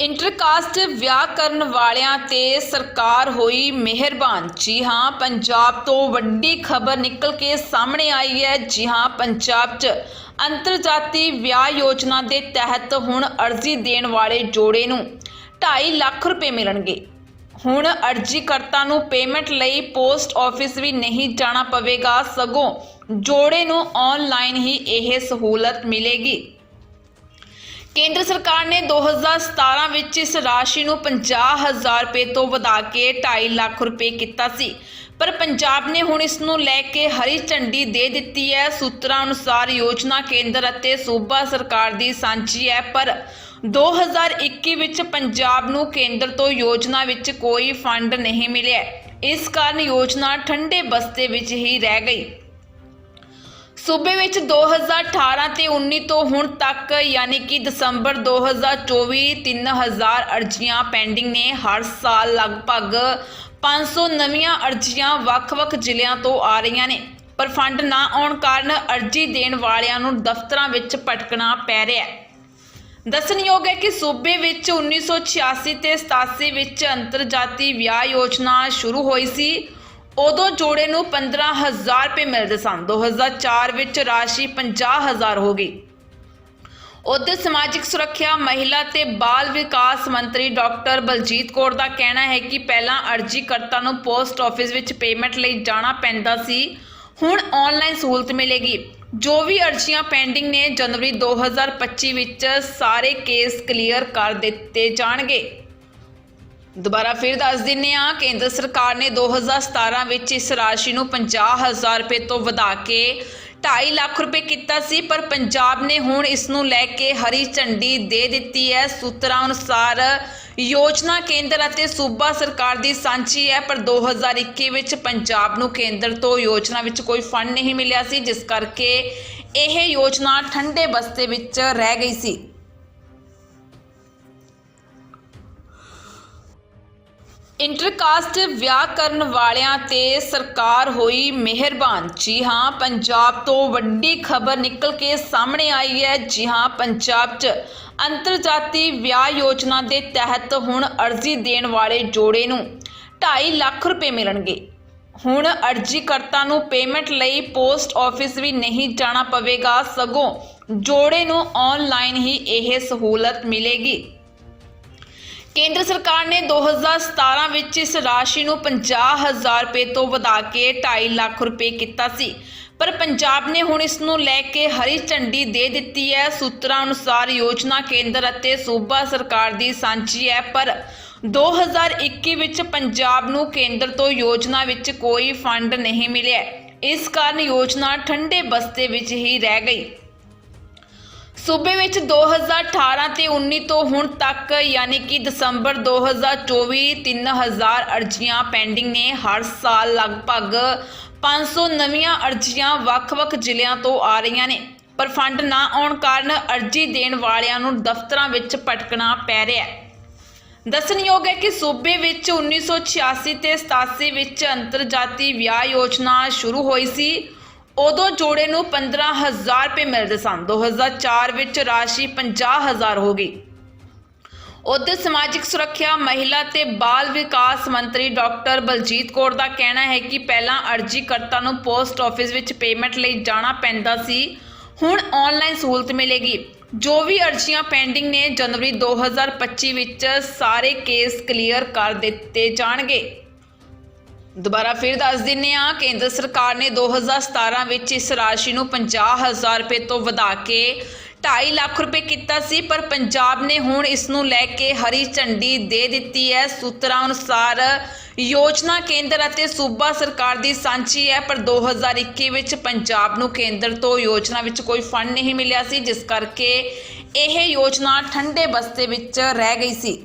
Intercaste ਵਿਆਹ ਕਰਨ ਵਾਲਿਆਂ ਤੇ ਸਰਕਾਰ ਹੋਈ ਮਿਹਰਬਾਨ। ਜੀ ਹਾਂ, ਪੰਜਾਬ ਤੋਂ ਵੱਡੀ ਖਬਰ ਨਿਕਲ ਕੇ ਸਾਹਮਣੇ ਆਈ ਹੈ। ਜੀ ਹਾਂ, ਪੰਜਾਬ 'ਚ ਅੰਤਰਜਾਤੀ ਵਿਆਹ ਯੋਜਨਾ ਦੇ ਤਹਿਤ ਹੁਣ ਅਰਜ਼ੀ ਦੇਣ ਵਾਲੇ ਜੋੜੇ ਨੂੰ 2.5 ਲੱਖ ਰੁਪਏ ਮਿਲਣਗੇ। ਹੁਣ ਅਰਜ਼ੀਕਰਤਾ ਨੂੰ ਪੇਮੈਂਟ ਲਈ ਪੋਸਟ ਆਫਿਸ ਵੀ ਨਹੀਂ ਜਾਣਾ ਪਵੇਗਾ। ਸਗੋਂ ਜੋੜੇ ਨੂੰ ਆਨਲਾਈਨ ਹੀ ਇਹ ਸਹੂਲਤ ਮਿਲੇਗੀ। ਕੇਂਦਰ ਸਰਕਾਰ ਨੇ 2017 ਵਿੱਚ ਇਸ ਰਾਸ਼ੀ ਨੂੰ 50000 ਰੁਪਏ ਤੋਂ ਵਧਾ ਕੇ 2.5 ਲੱਖ ਰੁਪਏ ਕੀਤਾ ਸੀ। ਪਰ ਪੰਜਾਬ ਨੇ ਹੁਣ ਇਸ ਨੂੰ ਲੈ ਕੇ ਹਰੀ ਝੰਡੀ ਦੇ ਦਿੱਤੀ ਹੈ। ਸੂਤਰਾਂ ਅਨੁਸਾਰ ਯੋਜਨਾ ਕੇਂਦਰ ਅਤੇ ਸੂਬਾ ਸਰਕਾਰ ਦੀ ਸਾਂਝੀ ਹੈ, ਪਰ 2021 ਵਿੱਚ ਪੰਜਾਬ ਨੂੰ ਕੇਂਦਰ ਤੋਂ ਯੋਜਨਾ ਵਿੱਚ ਕੋਈ ਫੰਡ ਨਹੀਂ ਮਿਲਿਆ। ਇਸ ਕਾਰਨ ਯੋਜਨਾ ਠੰਡੇ ਬਸਤੇ ਵਿੱਚ ਹੀ ਰਹਿ ਗਈ। ਸੂਬੇ ਵਿੱਚ 2018 ਤੇ 19 ਤੋਂ ਹੁਣ ਤੱਕ, ਯਾਨੀ ਕਿ ਦਸੰਬਰ 2024 3000 ਅਰਜ਼ੀਆਂ ਪੈਂਡਿੰਗ ਨੇ ਹਰ ਸਾਲ ਲਗਭਗ 500 ਨਵੀਆਂ ਅਰਜ਼ੀਆਂ ਵੱਖ-ਵੱਖ ਜ਼ਿਲ੍ਹਿਆਂ ਤੋਂ ਆ ਰਹੀਆਂ ਨੇ। ਪਰ ਫੰਡ ਨਾ ਆਉਣ ਕਾਰਨ ਅਰਜ਼ੀ ਦੇਣ ਵਾਲਿਆਂ ਨੂੰ ਦਫ਼ਤਰਾਂ ਵਿੱਚ ਭਟਕਣਾ ਪੈ ਰਿਹਾ ਹੈ। ਦੱਸਣਯੋਗ ਹੈ ਕਿ ਸੂਬੇ ਵਿੱਚ 1986 ਤੇ 87 ਵਿੱਚ ਅੰਤਰਜਾਤੀ ਵਿਆਹ ਯੋਜਨਾ ਸ਼ੁਰੂ ਹੋਈ ਸੀ। ਉਦੋਂ ਜੋੜੇ ਨੂੰ 15000 ਰੁਪਏ ਮਿਲਦੇ ਸਨ। 2004 ਵਿੱਚ ਰਾਸ਼ੀ 50000 ਹੋ ਗਈ। ਉਧਰ ਸਮਾਜਿਕ ਸੁਰੱਖਿਆ, ਮਹਿਲਾ ਤੇ ਬਾਲ ਵਿਕਾਸ ਮੰਤਰੀ ਡਾਕਟਰ ਬਲਜੀਤ ਕੌਰ ਦਾ ਕਹਿਣਾ ਹੈ ਕਿ ਪਹਿਲਾਂ ਅਰਜ਼ੀਕਰਤਾ ਨੂੰ ਪੋਸਟ ਆਫਿਸ ਵਿੱਚ ਪੇਮੈਂਟ ਲਈ ਜਾਣਾ ਪੈਂਦਾ ਸੀ। ਹੁਣ ਆਨਲਾਈਨ ਸਹੂਲਤ ਮਿਲੇਗੀ। ਜੋ ਵੀ ਅਰਜ਼ੀਆਂ ਪੈਂਡਿੰਗ ਨੇ, ਜਨਵਰੀ 2025 ਵਿੱਚ ਸਾਰੇ ਕੇਸ ਕਲੀਅਰ ਕਰ ਦਿੱਤੇ ਜਾਣਗੇ। ਦੁਬਾਰਾ ਫਿਰ ਦੱਸ ਦਿੰਨੇ ਆ ਕੇਂਦਰ ਸਰਕਾਰ ਨੇ 2017 ਵਿੱਚ ਇਸ ਰਾਸ਼ੀ ਨੂੰ 50000 ਰੁਪਏ ਤੋਂ ਵਧਾ ਕੇ 2.5 ਲੱਖ ਰੁਪਏ ਕੀਤਾ ਸੀ, ਪਰ ਪੰਜਾਬ ਨੇ ਹੁਣ ਇਸ ਨੂੰ ਲੈ ਕੇ ਹਰੀ ਝੰਡੀ ਦੇ ਦਿੱਤੀ ਹੈ। ਸੂਤਰਾਂ ਅਨੁਸਾਰ ਯੋਜਨਾ ਕੇਂਦਰ ਅਤੇ ਸੂਬਾ ਸਰਕਾਰ ਦੀ ਸਾਂਝੀ ਹੈ, ਪਰ 2021 ਵਿੱਚ ਪੰਜਾਬ ਨੂੰ ਕੇਂਦਰ ਤੋਂ ਯੋਜਨਾ ਵਿੱਚ ਕੋਈ ਫੰਡ ਨਹੀਂ ਮਿਲਿਆ ਸੀ, ਜਿਸ ਕਰਕੇ ਇਹ ਯੋਜਨਾ ਠੰਡੇ ਬਸਤੇ ਵਿੱਚ ਰਹਿ ਗਈ ਸੀ। ਇੰਟਰਕਾਸਟ ਵਿਆਹ ਕਰਨ ਵਾਲਿਆਂ ਤੇ ਸਰਕਾਰ ਹੋਈ ਮਿਹਰਬਾਨ। ਜੀ ਹਾਂ, ਪੰਜਾਬ ਤੋਂ ਵੱਡੀ ਖਬਰ ਨਿਕਲ ਕੇ ਸਾਹਮਣੇ ਆਈ ਹੈ। ਜੀ ਹਾਂ, ਪੰਜਾਬ 'ਚ ਅੰਤਰਜਾਤੀ ਵਿਆਹ ਯੋਜਨਾ ਦੇ ਤਹਿਤ ਹੁਣ ਅਰਜ਼ੀ ਦੇਣ ਵਾਲੇ ਜੋੜੇ ਨੂੰ 2.5 ਲੱਖ ਰੁਪਏ ਮਿਲਣਗੇ। ਹੁਣ ਅਰਜ਼ੀਕਰਤਾ ਨੂੰ ਪੇਮੈਂਟ ਲਈ ਪੋਸਟ ਆਫਿਸ ਵੀ ਨਹੀਂ ਜਾਣਾ ਪਵੇਗਾ। ਸਗੋਂ ਜੋੜੇ ਨੂੰ ਆਨਲਾਈਨ ਹੀ ਇਹ ਸਹੂਲਤ ਮਿਲੇਗੀ। ਕੇਂਦਰ ਸਰਕਾਰ ਨੇ 2017 ਵਿੱਚ ਇਸ ਰਾਸ਼ੀ ਨੂੰ 50000 ਰੁਪਏ ਤੋਂ ਵਧਾ ਕੇ 2.5 ਲੱਖ ਰੁਪਏ ਕੀਤਾ ਸੀ। ਪਰ ਪੰਜਾਬ ਨੇ ਹੁਣ ਇਸ ਨੂੰ ਲੈ ਕੇ ਹਰੀ ਝੰਡੀ ਦੇ ਦਿੱਤੀ ਹੈ। ਸੂਤਰਾਂ ਅਨੁਸਾਰ ਯੋਜਨਾ ਕੇਂਦਰ ਅਤੇ ਸੂਬਾ ਸਰਕਾਰ ਦੀ ਸਾਂਝੀ ਹੈ, ਪਰ 2021 ਵਿੱਚ ਪੰਜਾਬ ਨੂੰ ਕੇਂਦਰ ਤੋਂ ਯੋਜਨਾ ਵਿੱਚ ਕੋਈ ਫੰਡ ਨਹੀਂ ਮਿਲਿਆ। ਇਸ ਕਾਰਨ ਯੋਜਨਾ ਠੰਡੇ ਬਸਤੇ ਵਿੱਚ ਹੀ ਰਹਿ ਗਈ। ਸੂਬੇ ਵਿੱਚ 2018 ਤੇ 19 ਤੋਂ ਹੁਣ ਤੱਕ, ਯਾਨੀ ਕਿ ਦਸੰਬਰ 2024 3000 ਅਰਜ਼ੀਆਂ ਪੈਂਡਿੰਗ ਨੇ ਹਰ ਸਾਲ ਲਗਭਗ 500 ਨਵੀਆਂ ਅਰਜ਼ੀਆਂ ਵੱਖ-ਵੱਖ ਜ਼ਿਲ੍ਹਿਆਂ ਤੋਂ ਆ ਰਹੀਆਂ ਨੇ। ਪਰ ਫੰਡ ਨਾ ਆਉਣ ਕਾਰਨ ਅਰਜ਼ੀ ਦੇਣ ਵਾਲਿਆਂ ਨੂੰ ਦਫ਼ਤਰਾਂ ਵਿੱਚ ਭਟਕਣਾ ਪੈ ਰਿਹਾ ਹੈ। ਦੱਸਣਯੋਗ ਹੈ ਕਿ ਸੂਬੇ ਵਿੱਚ 1986 ਤੇ 87 ਵਿੱਚ ਅੰਤਰਜਾਤੀ ਵਿਆਹ ਯੋਜਨਾ ਸ਼ੁਰੂ ਹੋਈ ਸੀ। ਉਦੋਂ ਜੋੜੇ ਨੂੰ 15000 ਰੁਪਏ ਮਿਲਦੇ ਸਨ। 2004 ਵਿੱਚ ਰਾਸ਼ੀ 50000 ਹੋ ਗਈ। ਉਧਰ ਸਮਾਜਿਕ ਸੁਰੱਖਿਆ, ਮਹਿਲਾ ਤੇ ਬਾਲ ਵਿਕਾਸ ਮੰਤਰੀ ਡਾਕਟਰ ਬਲਜੀਤ ਕੌਰ ਦਾ ਕਹਿਣਾ ਹੈ ਕਿ ਪਹਿਲਾਂ ਅਰਜ਼ੀਕਰਤਾ ਨੂੰ ਪੋਸਟ ਆਫਿਸ ਵਿੱਚ ਪੇਮੈਂਟ ਲਈ ਜਾਣਾ ਪੈਂਦਾ ਸੀ। ਹੁਣ ਆਨਲਾਈਨ ਸਹੂਲਤ ਮਿਲੇਗੀ। ਜੋ ਵੀ ਅਰਜ਼ੀਆਂ ਪੈਂਡਿੰਗ ਨੇ, ਜਨਵਰੀ 2025 ਵਿੱਚ ਸਾਰੇ ਕੇਸ ਕਲੀਅਰ ਕਰ ਦਿੱਤੇ ਜਾਣਗੇ। ਦੁਬਾਰਾ ਫਿਰ ਦੱਸ ਦਿੰਨੇ ਆ ਕੇਂਦਰ ਸਰਕਾਰ ਨੇ 2017 ਵਿੱਚ ਇਸ ਰਾਸ਼ੀ ਨੂੰ 50000 ਰੁਪਏ ਤੋਂ ਵਧਾ ਕੇ 2.5 ਲੱਖ ਰੁਪਏ ਕੀਤਾ ਸੀ, ਪਰ ਪੰਜਾਬ ਨੇ ਹੁਣ ਇਸ ਨੂੰ ਲੈ ਕੇ ਹਰੀ ਝੰਡੀ ਦੇ ਦਿੱਤੀ ਹੈ। ਸੂਤਰਾਂ ਅਨੁਸਾਰ ਯੋਜਨਾ ਕੇਂਦਰ ਅਤੇ ਸੂਬਾ ਸਰਕਾਰ ਦੀ ਸਾਂਝੀ ਹੈ, ਪਰ 2021 ਵਿੱਚ ਪੰਜਾਬ ਨੂੰ ਕੇਂਦਰ ਤੋਂ ਯੋਜਨਾ ਵਿੱਚ ਕੋਈ ਫੰਡ ਨਹੀਂ ਮਿਲਿਆ ਸੀ, ਜਿਸ ਕਰਕੇ ਇਹ ਯੋਜਨਾ ਠੰਡੇ ਬਸਤੇ ਵਿੱਚ ਰਹਿ ਗਈ ਸੀ।